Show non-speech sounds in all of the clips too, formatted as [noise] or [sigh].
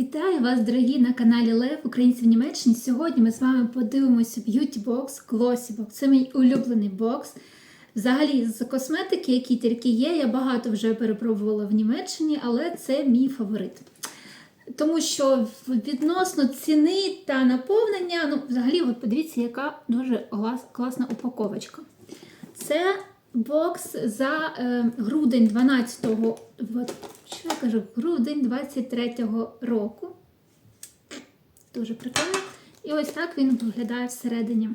Вітаю вас, дорогі, на каналі Лев Українці в Німеччині. Сьогодні ми з вами подивимося Beauty Box, Glossy Box. Це мій улюблений бокс. Взагалі, з косметики, які тільки є, я багато вже перепробувала в Німеччині, але це мій фаворит. Тому що відносно ціни та наповнення, ну, взагалі, от подивіться, яка дуже клас- класна упаковочка. Це бокс за е, грудень 12-го, от, що я кажу, грудень 23-го року. Дуже прикольно. І ось так він виглядає всередині.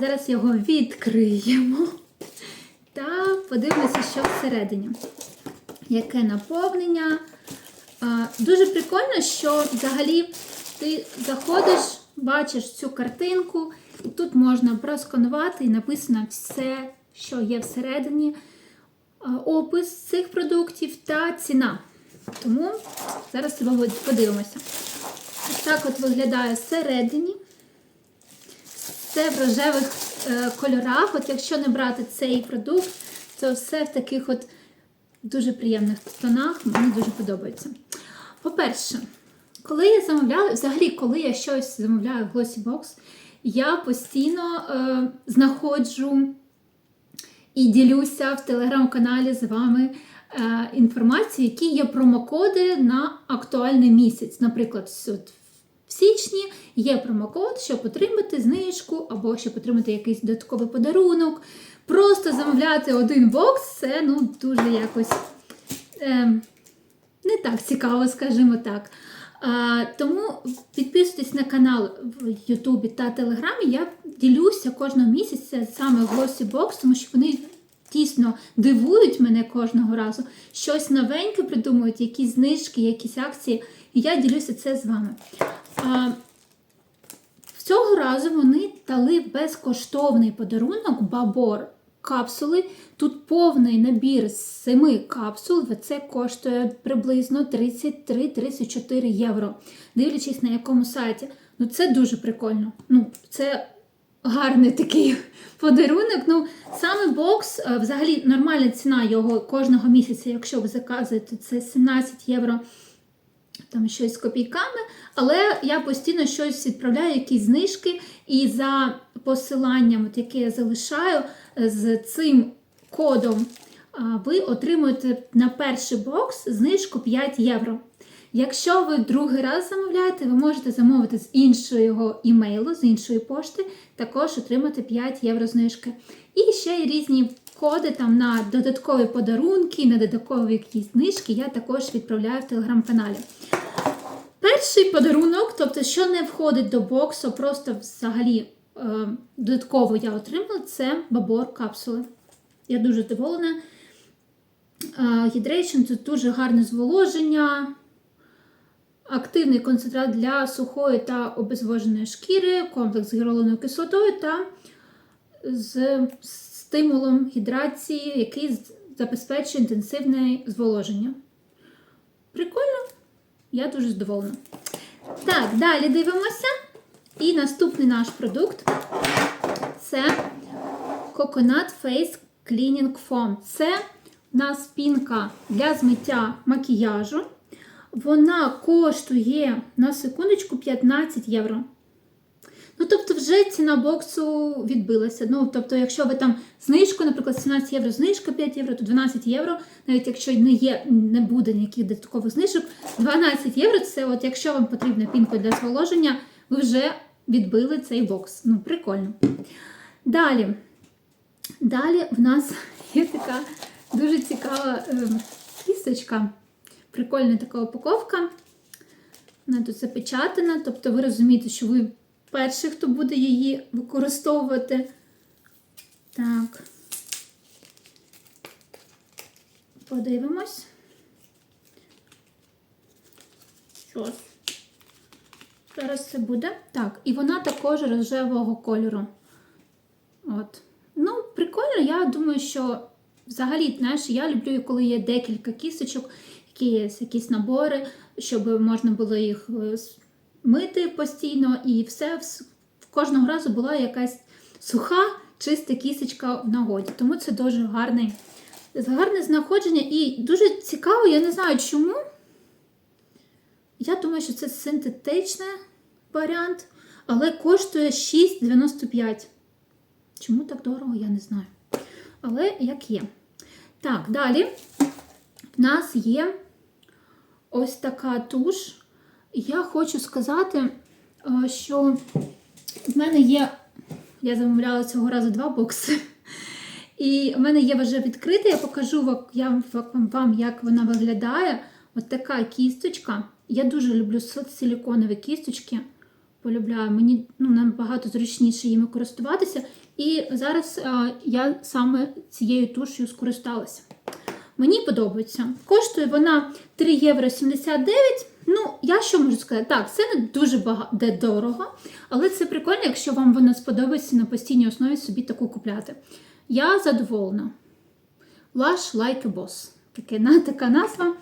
Зараз його відкриємо та подивимося, що всередині. Яке наповнення. А, Дуже прикольно, що взагалі ти заходиш, бачиш цю картинку, і тут можна просканувати і написано все, що є всередині, опис цих продуктів та ціна. Тому зараз тебе подивимося. Ось так от виглядає всередині. Це в рожевих е, кольорах. От якщо не брати цей продукт, то все в таких от дуже приємних тонах. Мені дуже подобається. По-перше, коли я замовляю, взагалі, коли я щось замовляю в Glossy Box, я постійно е, знаходжу і ділюся в телеграм-каналі з вами е, інформацією, які є промокоди на актуальний місяць. Наприклад, в січні є промокод, щоб отримати знижку або щоб отримати якийсь додатковий подарунок. Просто замовляти один бокс це ну, дуже якось е, не так цікаво, скажімо так. Тому підписуйтесь на канал в Ютубі та Телеграмі. Я ділюся кожного місяця саме в Glossy Box, тому що вони дійсно дивують мене кожного разу. Щось новеньке придумують, якісь знижки, якісь акції. І я ділюся це з вами. Цього разу вони дали безкоштовний подарунок Бабор капсули. Тут повний набір з 7 капсул. Це коштує приблизно 33-34 євро, дивлячись на якому сайті. Ну це дуже прикольно. Ну, це гарний такий [laughs] подарунок. Ну, саме бокс, е, взагалі, нормальна ціна його кожного місяця, якщо ви заказуєте, це 17 євро там щось з копійками, але я постійно щось відправляю, якісь знижки, і за посиланням, от, яке я залишаю з цим кодом, ви отримуєте на перший бокс знижку 5 євро. Якщо ви другий раз замовляєте, ви можете замовити з іншого імейлу, з іншої пошти, також отримати 5 євро знижки. І ще є різні коди там на додаткові подарунки, на додаткові якісь знижки, я також відправляю в телеграм-каналі. Перший подарунок, тобто, що не входить до боксу, просто взагалі додатково я отримала, це бабор капсули. Я дуже задоволена. Е, Hydration це дуже гарне зволоження, активний концентрат для сухої та обезвоженої шкіри, комплекс з гіалуроновою кислотою та з стимулом гідрації, який забезпечує інтенсивне зволоження. Прикольно, я дуже задоволена. Так, далі дивимося. І наступний наш продукт це Coconut Face Cleaning Foam. Це у нас пінка для змиття макіяжу. Вона коштує на секундочку 15 євро. Ну, тобто, вже ціна боксу відбилася. Ну, тобто, якщо ви там знижку, наприклад, 17 євро, знижка 5 євро, то 12 євро, навіть якщо не є, не буде ніяких додаткових знижок, 12 євро це от якщо вам потрібна пінка для зволоження, ви вже відбили цей бокс. Ну, прикольно. Далі. Далі в нас [laughs] є така дуже цікава е, кісточка. Прикольна така упаковка. Вона тут запечатана, тобто ви розумієте, що ви перший, хто буде її використовувати. Так. Подивимось. Щось. Зараз це буде. Так, і вона також рожевого кольору. От. Ну, прикольно, я думаю, що взагалі, знаєш, я люблю, коли є декілька кісточок, які є якісь набори, щоб можна було їх е, мити постійно, і все в кожного разу була якась суха, чиста кісточка в нагоді. Тому це дуже гарний, гарне знаходження і дуже цікаво, я не знаю чому. Я думаю, що це синтетичний варіант, але коштує 6,95. Чому так дорого, я не знаю. Але як є. Так, далі в нас є ось така туш. Я хочу сказати, е, що в мене є, я замовляла цього разу два бокси. І в мене є вже відкрита, я покажу вам, як вона виглядає. Ось така кісточка. Я дуже люблю си- силіконові кісточки. Полюбляю, мені ну, набагато зручніше їми користуватися. І зараз а, я саме цією тушею скористалася. Мені подобається. Коштує вона 3 євро 79. Ну, я що можу сказати? Так, це не дуже багато дорого, але це прикольно, якщо вам вона сподобається на постійній основі собі таку купляти. Я задоволена. Lush Like a Boss. Таке, така назва.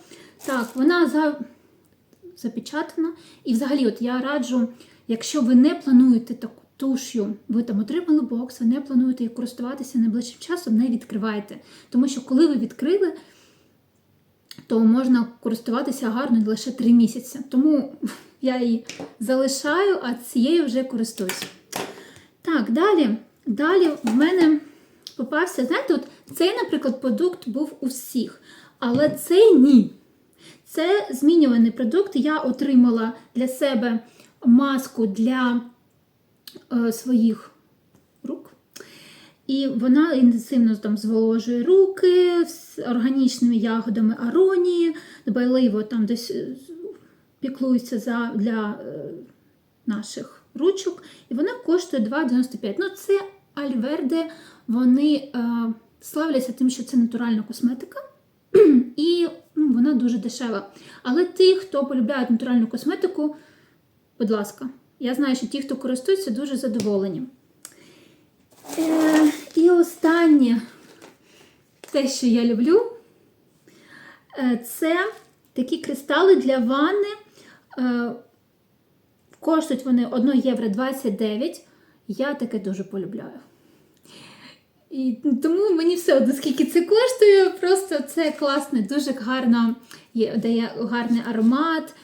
Так, вона за, запечатана. І взагалі, от я раджу, якщо ви не плануєте таку туш'ю, ви там отримали бокс, а не плануєте її користуватися найближчим часом, не відкривайте. Тому що коли ви відкрили, то можна користуватися гарно лише 3 місяці. Тому [laughs] я її залишаю, а цією вже користуюсь. Так, далі. Далі в мене попався, знаєте, от цей, наприклад, продукт був у всіх, але цей ні. Це змінюваний продукт. Я отримала для себе маску для е, своїх рук. І вона інтенсивно там зволожує руки з органічними ягодами аронії, дбайливо там десь е, піклується за, для е, наших ручок. І вона коштує 2,95. Ну, це Альверде, вони е, славляться тим, що це натуральна косметика. І ну, вона дуже дешева. Але ті, хто полюбляють натуральну косметику, будь ласка, я знаю, що ті, хто користується, дуже задоволені. Е, і останнє, те, що я люблю, е, це такі кристали для ванни. Е, коштують вони 1 євро 29. Я таке дуже полюбляю. І тому мені все одно, скільки це коштує, просто це класно, дуже гарно є, дає гарний аромат,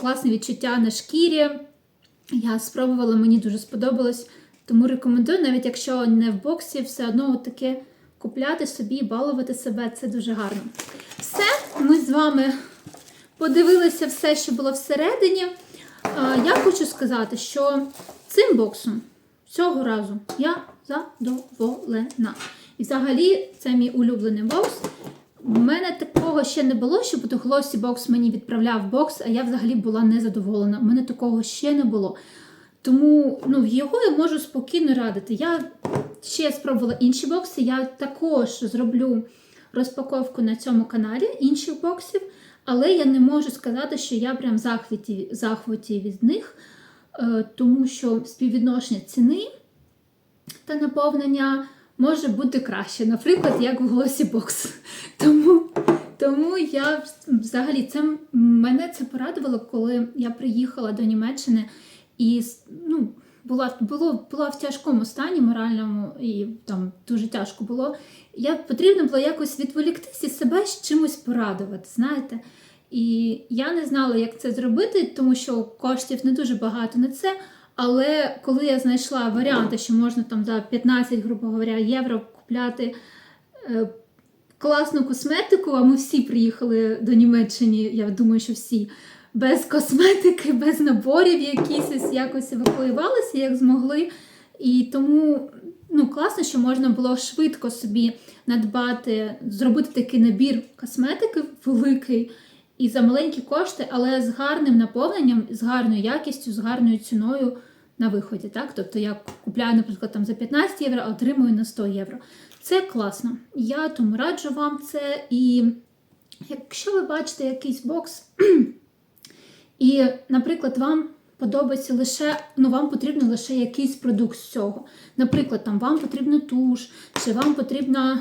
класне відчуття на шкірі. Я спробувала, мені дуже сподобалось. Тому рекомендую, навіть якщо не в боксі, все одно таке купляти собі, балувати себе це дуже гарно. Все, ми з вами подивилися все, що було всередині. Я хочу сказати, що цим боксом цього разу я задоволена. І взагалі це мій улюблений бокс. У мене такого ще не було, щоб Glossy бокс мені відправляв бокс, а я взагалі була незадоволена. У мене такого ще не було. Тому ну, його я можу спокійно радити. Я ще спробувала інші бокси. Я також зроблю розпаковку на цьому каналі інших боксів, але я не можу сказати, що я прям в захваті, захваті від них, е, тому що співвідношення ціни та наповнення може бути краще, наприклад, як в голосі бокс. [laughs] Тому, тому я взагалі це мене це порадувало, коли я приїхала до Німеччини і ну, була, було, була в тяжкому стані моральному, і там дуже тяжко було. Я потрібно було якось відволіктися себе з чимось порадувати, знаєте. І я не знала, як це зробити, тому що коштів не дуже багато на це. Але коли я знайшла варіанти, що можна там за 15, грубо говоря, євро купляти е, класну косметику, а ми всі приїхали до Німеччини, я думаю, що всі без косметики, без наборів якісь якось евакуювалися, як змогли. І тому ну, класно, що можна було швидко собі надбати, зробити такий набір косметики великий. І за маленькі кошти, але з гарним наповненням, з гарною якістю, з гарною ціною на виході. Так? Тобто я купляю, наприклад, там за 15 євро, а отримую на 100 євро. Це класно. Я тому раджу вам це. І якщо ви бачите якийсь бокс, [clears throat] і, наприклад, вам подобається лише, ну вам потрібен лише якийсь продукт з цього. Наприклад, там вам потрібна туш, чи вам потрібна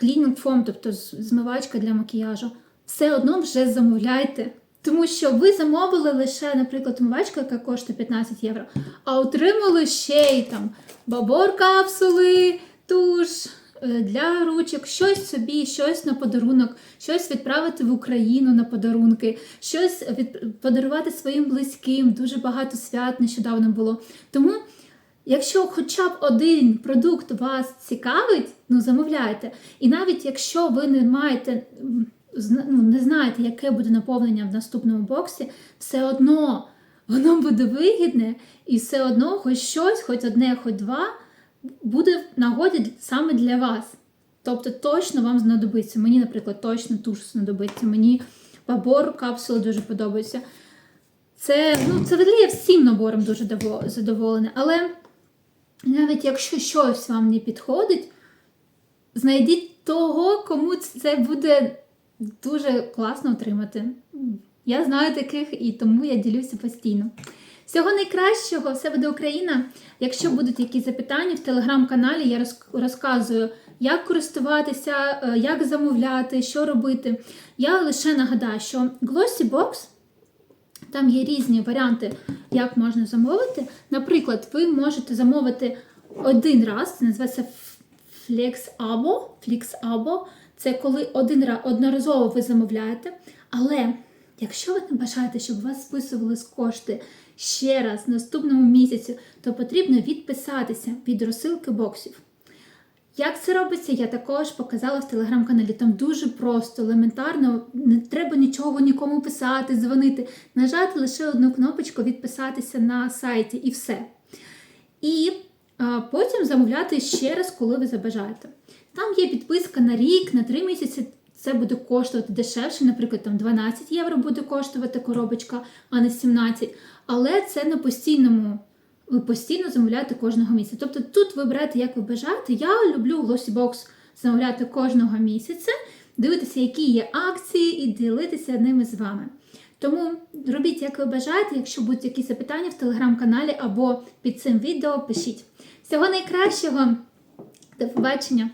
foam, тобто змивачка для макіяжу все одно вже замовляйте. Тому що ви замовили лише, наприклад, умивачку, яка коштує 15 євро, а отримали ще й там бабор капсули, туш, е, для ручок, щось собі, щось на подарунок, щось відправити в Україну на подарунки, щось від... подарувати своїм близьким. Дуже багато свят нещодавно було. Тому. Якщо хоча б один продукт вас цікавить, ну замовляйте. І навіть якщо ви не маєте, ну, не знаєте, яке буде наповнення в наступному боксі, все одно воно буде вигідне, і все одно хоч щось, хоч одне, хоч два, буде в нагоді саме для вас. Тобто точно вам знадобиться. Мені, наприклад, точно туш знадобиться. Мені пабор капсули дуже подобаються. Це, ну, це взагалі я всім набором дуже задоволена. Але навіть якщо щось вам не підходить, знайдіть того, кому це буде дуже класно отримати. Я знаю таких і тому я ділюся постійно. Всього найкращого, все буде Україна. Якщо будуть якісь запитання в телеграм-каналі, я розказую, як користуватися, е, як замовляти, що робити. Я лише нагадаю, що Glossy Box там є різні варіанти, як можна замовити. Наприклад, ви можете замовити один раз, це називається Flex Abo. Flex Abo – це коли один раз одноразово ви замовляєте. Але якщо ви не бажаєте, щоб вас списувались кошти ще раз в наступному місяці, то потрібно відписатися від розсилки боксів. Як це робиться, я також показала в телеграм-каналі. Там дуже просто, елементарно, не треба нічого нікому писати, дзвонити. Нажати лише одну кнопочку відписатися на сайті і все. І а, потім замовляти ще раз, коли ви забажаєте. Там є підписка на рік, на 3 місяці. Це буде коштувати дешевше, наприклад, там 12 євро буде коштувати коробочка, а не 17. Але це на постійному ви постійно замовляєте кожного місяця. Тобто тут ви берете, як ви бажаєте. Я люблю Glossy Box замовляти кожного місяця, дивитися, які є акції, і ділитися ними з вами. Тому робіть, як ви бажаєте. Якщо будуть якісь запитання в телеграм-каналі або під цим відео, пишіть. Всього найкращого! До побачення!